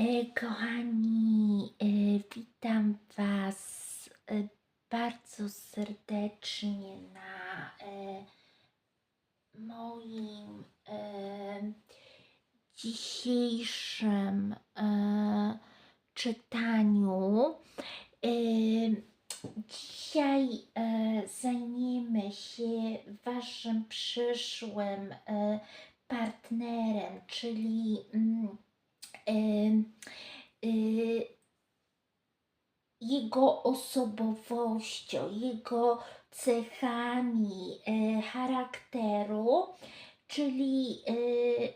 E, Kochani, e, witam Was e, bardzo serdecznie na moim dzisiejszym czytaniu. Dzisiaj zajmiemy się Waszym przyszłym partnerem, czyli mm, jego osobowością, jego cechami e, charakteru, czyli e,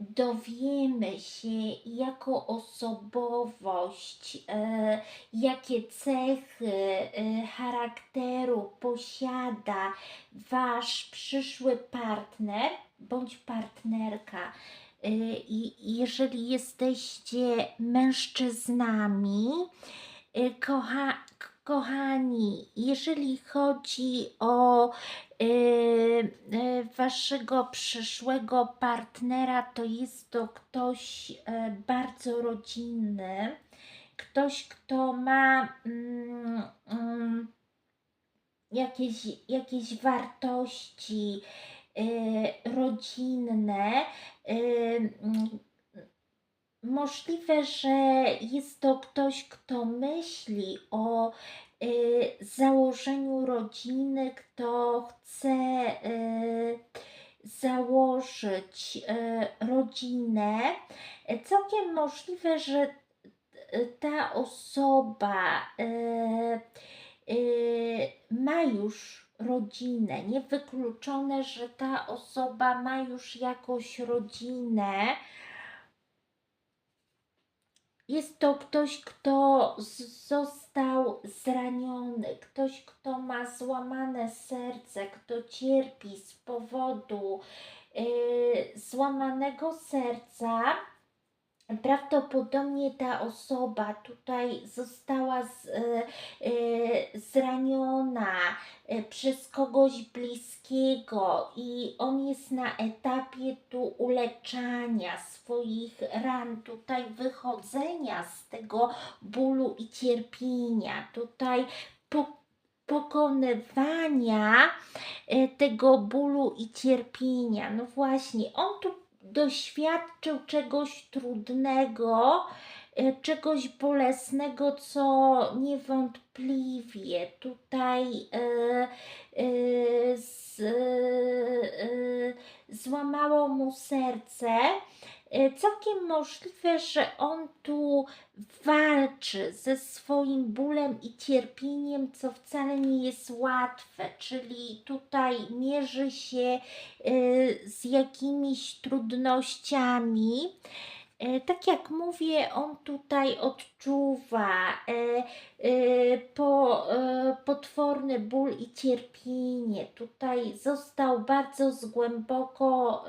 dowiemy się jako osobowość, e, jakie cechy charakteru posiada Wasz przyszły partner bądź partnerka. Y, I jeżeli jesteście mężczyznami, y, kocha, kochani, jeżeli chodzi o y, waszego przyszłego partnera, to jest to ktoś bardzo rodzinny, ktoś, kto ma mm, mm, jakieś, jakieś wartości rodzinne. y, mm, Możliwe, że jest to ktoś, kto myśli o y, założeniu rodziny, kto chce y, założyć y, rodzinę. Y, Całkiem możliwe, że y, ta osoba y, y, ma już rodzinę. Niewykluczone, że ta osoba ma już jakąś rodzinę. Jest to ktoś, kto został zraniony, ktoś, kto ma złamane serce, kto cierpi z powodu y, złamanego serca. Prawdopodobnie ta osoba tutaj została z, y, zraniona y, przez kogoś bliskiego i on jest na etapie tu uleczania swoich ran, tutaj wychodzenia z tego bólu i cierpienia, tutaj po, pokonywania tego bólu i cierpienia. No właśnie, on tu doświadczył czegoś trudnego, y, czegoś bolesnego, co niewątpliwie tutaj y, y, z, złamało mu serce. Y, Całkiem możliwe, że on tu walczy ze swoim bólem i cierpieniem, co wcale nie jest łatwe, czyli tutaj mierzy się y, z jakimiś trudnościami. Y, Tak jak mówię, on tutaj odczuwa y, y, po, potworny ból i cierpienie. Tutaj został bardzo z głęboko,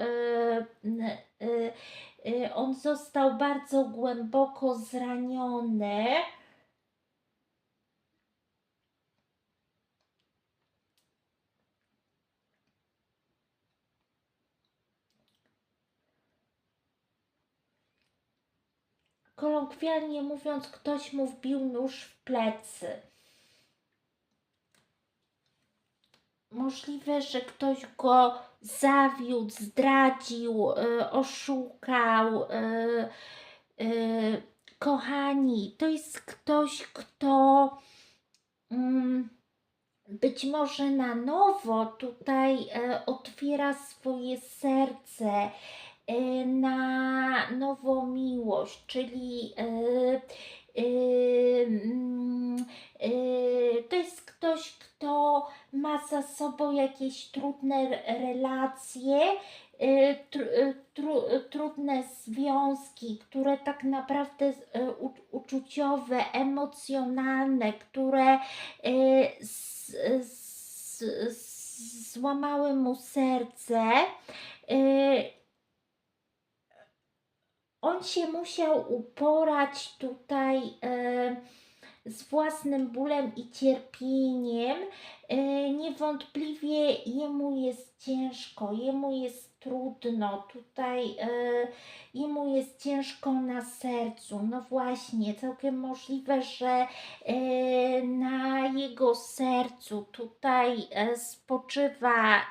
on został bardzo głęboko zraniony. Kolokwialnie mówiąc, ktoś mu wbił nóż w plecy. Możliwe, że ktoś go zawiódł, zdradził, y, oszukał. Y, y, kochani, to jest ktoś, kto mm, być może na nowo tutaj y, otwiera swoje serce na nową miłość, czyli y, y, mm, to jest ktoś, kto ma za sobą jakieś trudne relacje, tr, tru, trudne związki, które tak naprawdę uczuciowe, emocjonalne, które złamały mu serce. On się musiał uporać tutaj e, z własnym bólem i cierpieniem. E, niewątpliwie jemu jest ciężko, jemu jest trudno, tutaj e, jemu jest ciężko na sercu. No właśnie, całkiem możliwe, że na jego sercu tutaj spoczywa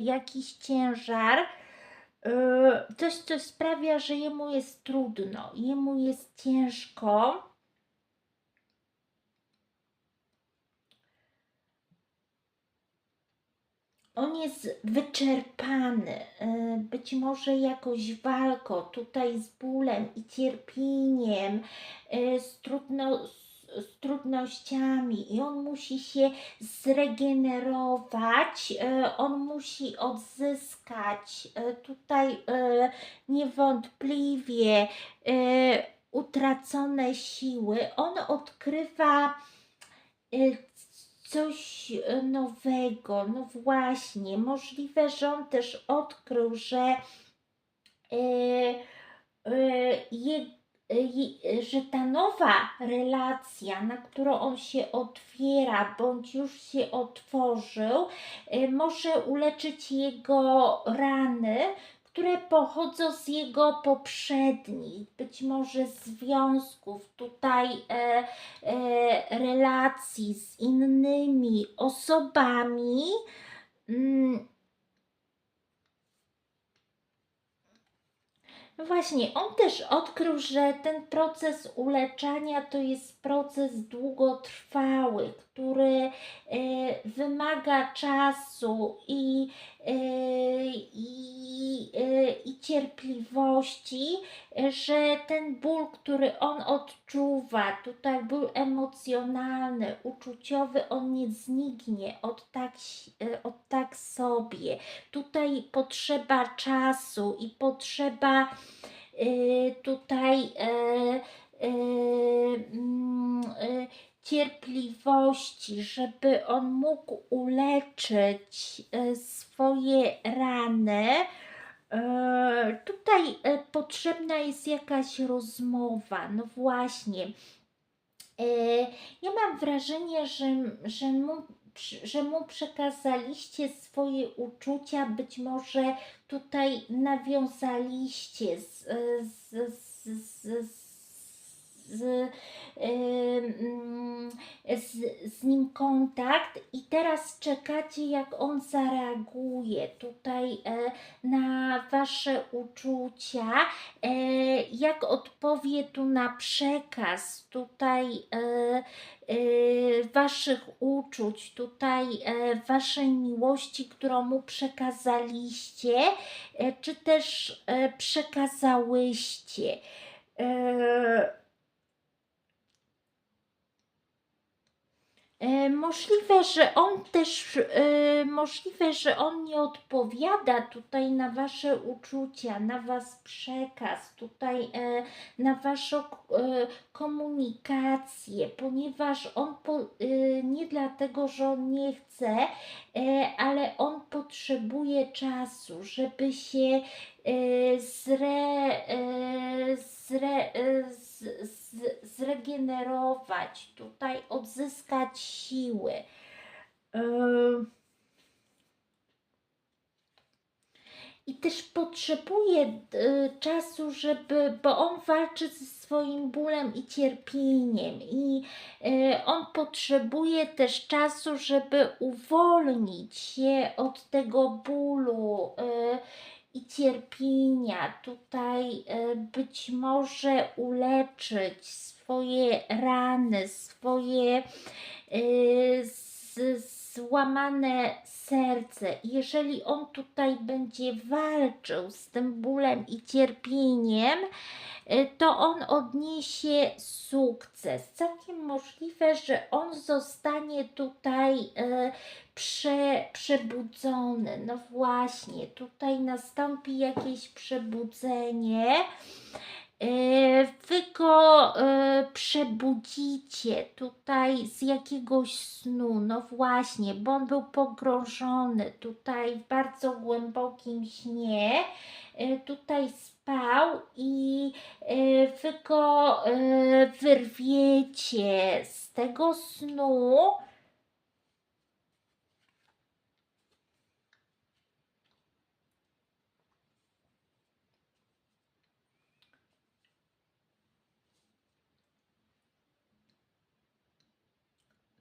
jakiś ciężar. E, Coś, co sprawia, że jemu jest trudno, jemu jest ciężko. On jest wyczerpany, e, być może jakąś walką tutaj z bólem i cierpieniem, e, z, trudno, z, trudnościami i on musi się zregenerować, e, on musi odzyskać e, tutaj e, niewątpliwie utracone siły. On odkrywa coś nowego. No właśnie, możliwe, że on też odkrył, że, e, e, je, e, je, że ta nowa relacja, na którą on się otwiera, bądź już się otworzył, e, może uleczyć jego rany, które pochodzą z jego poprzednich, być może związków, tutaj e, e, relacji z innymi osobami. Mm. No właśnie, on też odkrył, że ten proces uleczania to jest proces długotrwały, który e, wymaga czasu i, e, i, e, i cierpliwości, że ten ból, który on odczuwa, tutaj ból emocjonalny, uczuciowy, on nie zniknie od tak, od tak sobie. Tutaj potrzeba czasu i potrzeba tutaj cierpliwości, żeby on mógł uleczyć y, swoje rany. Tutaj potrzebna jest jakaś rozmowa. No właśnie. Ja mam wrażenie, że, że, mu, że mu przekazaliście swoje uczucia, być może tutaj nawiązaliście z, z, z, z, z, ym, z, z nim kontakt i teraz czekacie, jak on zareaguje tutaj e, na Wasze uczucia, e, jak odpowie tu na przekaz tutaj e, Waszych uczuć, tutaj Waszej miłości, którą mu przekazaliście, czy też przekazałyście. E, E, Możliwe, że on też, e, możliwe, że on nie odpowiada tutaj na Wasze uczucia, na Was przekaz, tutaj e, na Waszą e, komunikację, ponieważ on po, e, nie dlatego, że on nie chce, e, ale on potrzebuje czasu, żeby się e, zre, e, zre, e, z, z, zregenerować, tutaj odzyskać siły. Ym. I też potrzebuje y, czasu, żeby, bo on walczy ze swoim bólem i cierpieniem, i y, on potrzebuje też czasu, żeby uwolnić się od tego bólu y, i cierpienia. Tutaj y, być może uleczyć swoje rany, swoje y, z, złamane serce. Jeżeli on tutaj będzie walczył z tym bólem i cierpieniem, y, to on odniesie sukces. Całkiem możliwe, że on zostanie tutaj y, prze, przebudzony. No właśnie, tutaj nastąpi jakieś przebudzenie. E, Wy go e, przebudzicie tutaj z jakiegoś snu, no właśnie, bo on był pogrążony tutaj w bardzo głębokim śnie. E, Tutaj spał i wy go wyrwiecie z tego snu.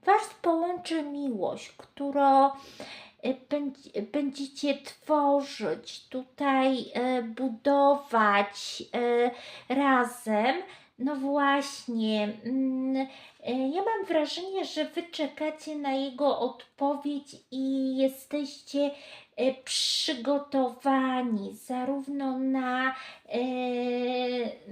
Was połączy miłość, którą e, będ- będziecie tworzyć, tutaj e, budować e, razem. No właśnie, mm, ja mam wrażenie, że Wy czekacie na jego odpowiedź i jesteście e, przygotowani zarówno na, e,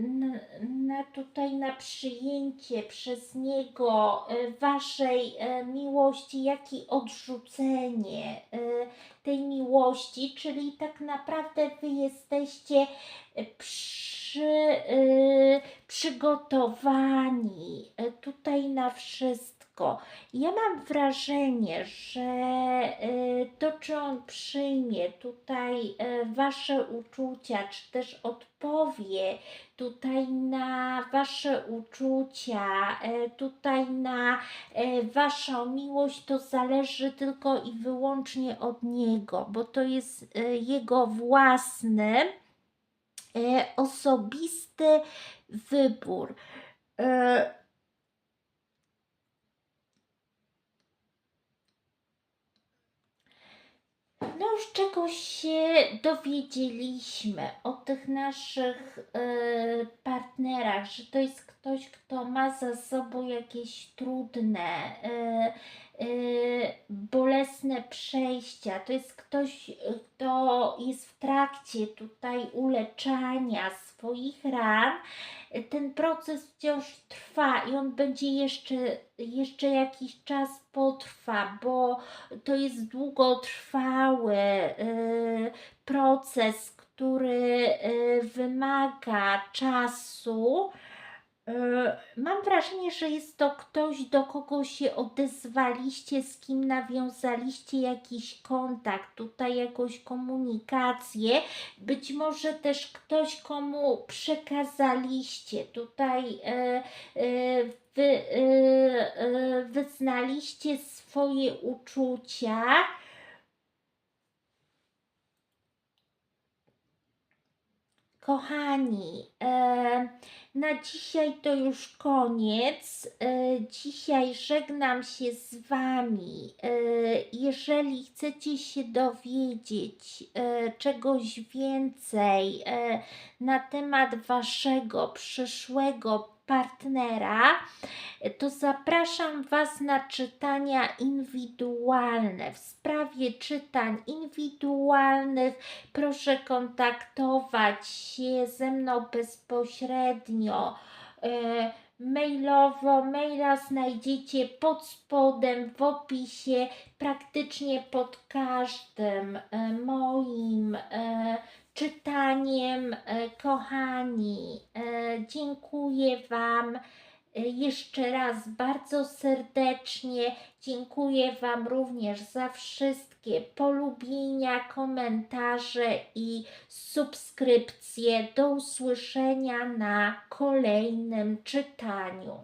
na, na tutaj na przyjęcie przez niego e, waszej e, miłości, jak i odrzucenie e, tej miłości, czyli tak naprawdę wy jesteście e, przy, e, przygotowani e, na wszystko. Ja mam wrażenie, że e, to, czy on przyjmie tutaj e, Wasze uczucia, czy też odpowie tutaj na Wasze uczucia, e, tutaj na Waszą miłość, to zależy tylko i wyłącznie od Niego, bo to jest Jego własny, osobisty wybór. No już czegoś się dowiedzieliśmy. O tych naszych e, partnerach, że to jest ktoś, kto ma za sobą jakieś trudne, e, e, bolesne przejścia. To jest ktoś, kto jest w trakcie tutaj uleczania swoich ran. Ten proces wciąż trwa i on będzie jeszcze, jeszcze jakiś czas potrwa, bo to jest długotrwały y, proces, który y, wymaga czasu. Y, Mam wrażenie, że jest to ktoś, do kogo się odezwaliście, z kim nawiązaliście jakiś kontakt, tutaj jakąś komunikację. Być może też ktoś, komu przekazaliście tutaj e, wy, wyznaliście swoje uczucia. Kochani, e, na dzisiaj to już koniec. E, dzisiaj żegnam się z Wami. E, jeżeli chcecie się dowiedzieć e, czegoś więcej na temat Waszego przyszłego partnera, to zapraszam Was na czytania indywidualne. W sprawie czytań indywidualnych proszę kontaktować się ze mną bezpośrednio. E, Mailowo, maila znajdziecie pod spodem w opisie, praktycznie pod każdym e, moim e, czytaniem. Kochani, dziękuję Wam jeszcze raz bardzo serdecznie. Dziękuję Wam również za wszystkie polubienia, komentarze i subskrypcje. Do usłyszenia na kolejnym czytaniu.